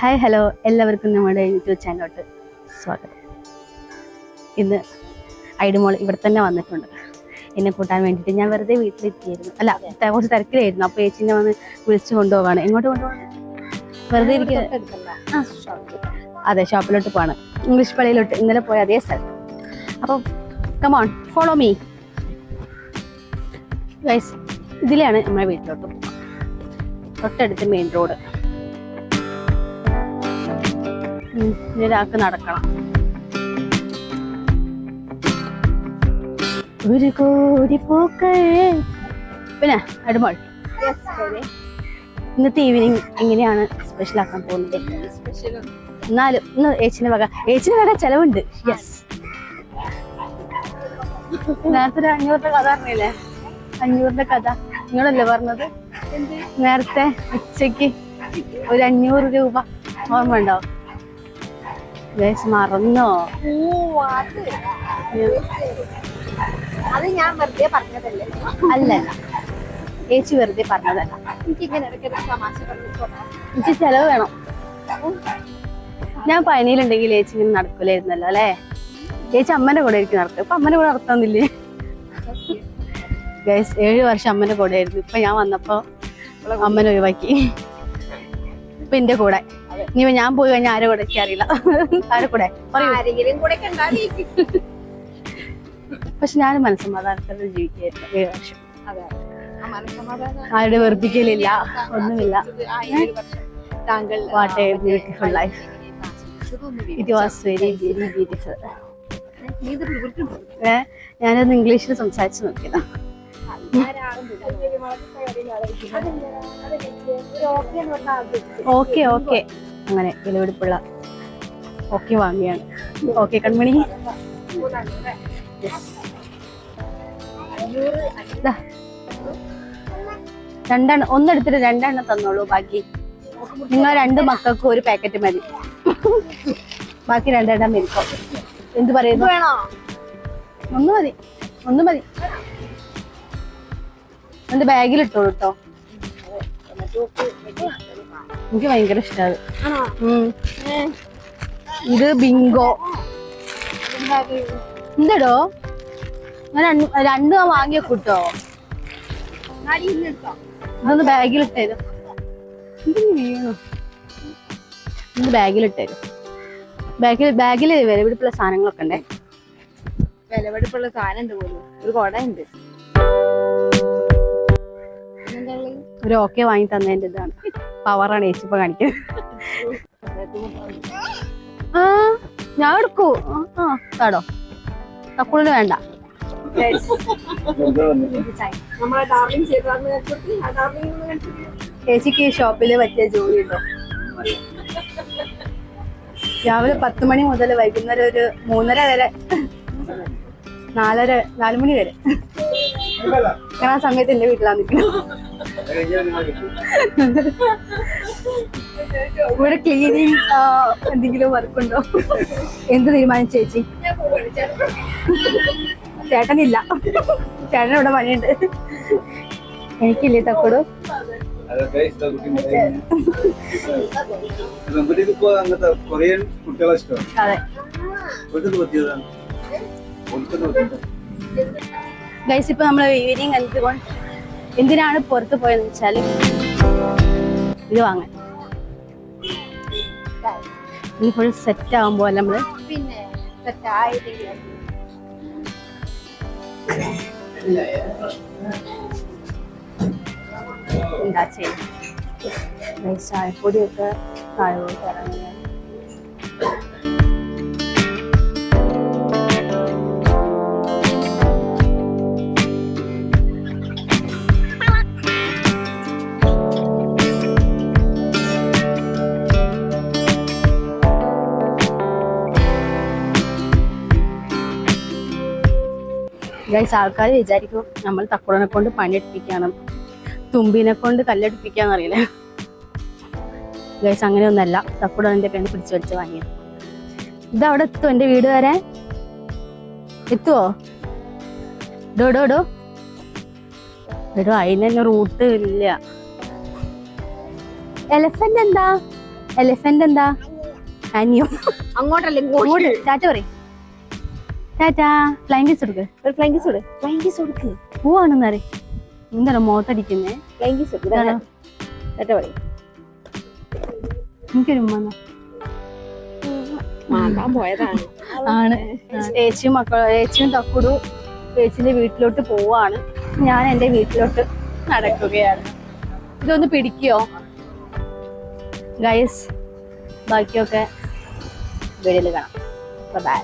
Hi hello. എല്ലാവർക്കും നമ്മുടെ YouTube ചാനലോട്ട് സ്വാഗതം. ഇന്ന് ഐഡുമോൾ ഇവിടെ തന്നെ വന്നിട്ടുണ്ട്. എന്നെ കൂട്ടാൻ വേണ്ടിയിട്ട് ഞാൻ വെറുതെ വീട്ടിലെത്തിയായിരുന്നു അല്ല കുറച്ച് തിരക്കിലായിരുന്നു. അപ്പോൾ ചേച്ചിനെ വന്ന് വിളിച്ചു കൊണ്ടുപോവാണ്. എങ്ങോട്ട് കൊണ്ടുപോകണം വെറുതെ ഇരിക്കുക അതെ ഷോപ്പിലോട്ട് പോവാണ്. ഇംഗ്ലീഷ് പള്ളിയിലോട്ട് ഇന്നലെ പോയ അതേ സ്ഥലം. അപ്പോൾ കമോൺ ഫോളോ മീ ഗൈസ് ഇതിലാണ് നമ്മുടെ വീട്ടിലോട്ട്. പോകുക തൊട്ടടുത്ത് മെയിൻ റോഡ് ഒരാൾക്ക് നടക്കണം. ഒരു കോടി പൂക്കൾ. പിന്നെ അടുമോൾ. ഇന്നത്തെ ഈവനിങ് എങ്ങനെയാണ് സ്പെഷ്യൽ ആക്കാൻ പോകുന്നത്? എന്നാലും ഇന്ന് ഏച്ചിന് വക ഏച്ചിന് വക ചെലവുണ്ട്. യെസ് നേരത്തെ ഒരു അഞ്ഞൂറിന്റെ കഥ അറിഞ്ഞില്ലേ? അഞ്ഞൂറിന്റെ കഥ. നിങ്ങളല്ലേ പറഞ്ഞത്? നേരത്തെ ഉച്ചയ്ക്ക് ഒരു അഞ്ഞൂറ് രൂപ. ഓർമ്മ ഉണ്ടോ ഗൈസ് മറന്നോ? അത് ഞാൻ വെറുതെ പറഞ്ഞതല്ലേ? അല്ല ചേച്ചി വെറുതെ പറഞ്ഞതല്ല. എനിക്ക് ഇങ്ങനെ എനിക്ക് ചെലവ് വേണം. ഞാൻ പനിയിലുണ്ടെങ്കിൽ ചേച്ചി ഇങ്ങനെ നടക്കൂലായിരുന്നല്ലോ അല്ലേ? ചേച്ചി അമ്മന്റെ കൂടെ ആയിരിക്കും നടക്കുക. ഇപ്പൊ അമ്മന്റെ കൂടെ നടത്താന്നില്ലേ ഗൈസ് ഏഴ് വർഷം അമ്മന്റെ കൂടെ ആയിരുന്നു. ഇപ്പൊ ഞാൻ വന്നപ്പോ അമ്മനെ ഒഴിവാക്കി. ഇപ്പൊ എന്റെ കൂടെ. ഇനി ഞാൻ പോയി കഴിഞ്ഞാൽ ആരെ കൂടെ അറിയില്ല. ആരെ കൂടെ? പക്ഷെ ഞാൻ മനസ്സമാധാനത്തോടെ ജീവിക്കായിരുന്നു ആരുടെ വെറുപ്പിക്കലില്ല. ഒന്നുമില്ല. താങ്കൾ what a beautiful life it was very very beautiful ഞാനൊന്ന് ഇംഗ്ലീഷിൽ സംസാരിച്ചു നോക്കിയതാ. Okay okay. അങ്ങനെ വിലപിടിപ്പുള്ള ഓക്കെ വാങ്ങിയാണ്. ഓക്കെ കൺമണി. രണ്ടെണ്ണം ഒന്നെടുത്തിട്ട് രണ്ടെണ്ണം തന്നോളൂ ബാക്കി. നിങ്ങൾ രണ്ട് മക്കൾക്കും ഒരു പാക്കറ്റ് മതി. ബാക്കി രണ്ടെണ്ണം മേടിക്കും എന്ത് പറയുന്നു? ഒന്ന് മതി ഒന്ന് മതി. എന്റെ ബാഗിൽ ഇട്ടോളൂ കേട്ടോ എനിക്ക് ഭയങ്കര ഇഷ്ടമാണ് ഇത് ബിങ്കോ. എന്തടോ ഞാൻ രണ്ട് ഞാൻ വാങ്ങിയ കൂട്ടോ ഇതൊന്ന് ബാഗിൽ വീണു? ഇത് ബാഗിൽ ഇട്ടേരും ബാഗിൽ ബാഗിൽ വിലപിടിപ്പുള്ള സാധനങ്ങളൊക്കെ ഉണ്ടേ. വിലപിടിപ്പുള്ള സാധനം ഉണ്ട് പോലും. ഒരു കുട ഉണ്ട് ഒരു ഓക്കെ വാങ്ങി തന്നതിന്റെ ഇതാണ്. പവറാണ് ചേച്ചി ഇപ്പൊ കാണിക്കുന്നത്. ആ ഞാൻ എടുക്കൂ. ആ, കേടോ തക്കുളിന് വേണ്ട. ചേച്ചിക്ക് ഈ ഷോപ്പിൽ പറ്റിയ ജോലി ഉണ്ടോ? രാവിലെ പത്ത് മണി മുതൽ വൈകുന്നേരം ഒരു മൂന്നര വരെ. നാലര നാലുമണി വരെ. ഞാൻ ആ സമയത്ത് എന്റെ വീട്ടിലാണ് നിൽക്കുന്നത്. ഇവിടെ ക്ലീനിങ് എന്തെങ്കിലും വർക്കുണ്ടോ എന്ത് തീരുമാനിച്ചു ചേച്ചി? ചേട്ടനില്ല. ചേട്ടൻ ഇവിടെ പണിയുണ്ട്. എനിക്കില്ലേ തക്കോട്? അങ്ങനത്തെ കൊറിയൻ കുട്ടികളെ ഇഷ്ടമാണ്. ഗൈസ് ഇപ്പൊ നമ്മൾ ഈവനിങ് എന്തുകൊണ്ട് എന്തിനാണ് പുറത്ത് പോയെന്ന് വെച്ചാൽ ഇത് വാങ്ങാൻ. ഇനി ഫുൾ സെറ്റ് ആകുമ്പോൾ നമ്മൾ? പിന്നെ എന്താ ചെയ്യുന്നത് ചായപ്പൊടിയൊക്കെ താഴോട്ട് ഇറങ്ങിയ ഗൈസ് ആൾക്കാർ വിചാരിക്കും നമ്മൾ തക്കുടനെ കൊണ്ട് പണിയെടുപ്പിക്കാണ് തുമ്പിനെ കൊണ്ട് കല്ലെടുപ്പിക്കാന്ന് അറിയില്ല? ഗൈസ് അങ്ങനെയൊന്നല്ല. തക്കുടൻ എന്റെ കയ്യിൽ പിടിച്ചു വലിച്ച് വാങ്ങിയത്. ഇത് അവിടെ എത്തും? എന്റെ വീട് വരെ? എത്തുവോ? ഡോ ഡോ ഡോ. എടോ അതിന് തന്നെ റൂട്ട് ഇല്ല. എലഫന്റ് എന്താ? എലഫന്റ് എന്താ? അനിയോ അങ്ങോട്ടല്ലേ അങ്ങോട്ട്. ഇങ്ങോട്ട് ടാറ്റ പറയും. ടാറ്റാ ഫ്ലൈങ് കിസ് കൊടുക്ക് ഒരു ഫ്ലൈങ് കിസ് കൊടു ഫ്ലൈങ് കിസ് കൊടുക്ക് പോവാണെന്ന് അറിയ എന്താണ് മുഖത്തടിക്കുന്നേ ഫ്ലൈങ് കിസ് കൊടുക്ക് ടാറ്റ കേട്ടോ പറയും. എനിക്കൊരു ഉമ്മ ആണ്. മക്കൾ തക്കുടു ചേച്ചിന്റെ വീട്ടിലോട്ട് പോവാണ്. ഞാൻ എന്റെ വീട്ടിലോട്ട് നടക്കുകയാണ്. ഇതൊന്ന് പിടിക്കോ? ഗൈസ് ബാക്കിയൊക്കെ വീഡിയോയിൽ കാണാം. ബൈ